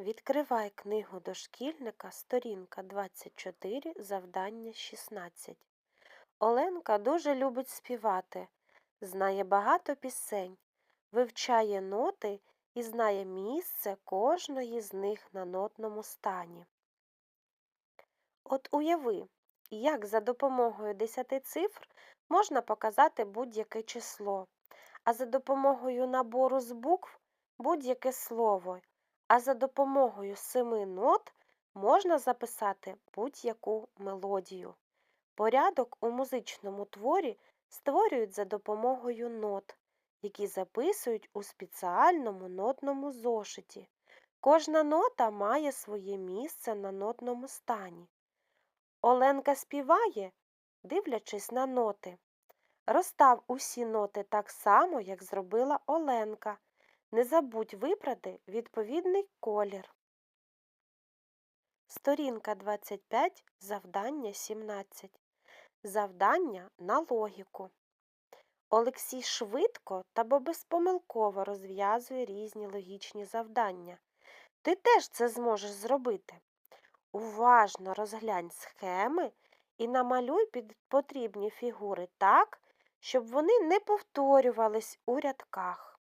Відкривай книгу дошкільника, сторінка 24, завдання 16. Оленка дуже любить співати, знає багато пісень, вивчає ноти і знає місце кожної з них на нотному стані. От уяви, як за допомогою десяти цифр можна показати будь-яке число, а за допомогою набору з букв будь-яке слово, а за допомогою семи нот можна записати будь-яку мелодію. Порядок у музичному творі створюють за допомогою нот, які записують у спеціальному нотному зошиті. Кожна нота має своє місце на нотному стані. Оленка співає, дивлячись на ноти. Розстав усі ноти так само, як зробила Оленка. Не забудь вибрати відповідний колір. Сторінка 25, завдання 17. Завдання на логіку. Олексій швидко та безпомилково розв'язує різні логічні завдання. Ти теж це зможеш зробити. Уважно розглянь схеми і намалюй під потрібні фігури так, щоб вони не повторювались у рядках.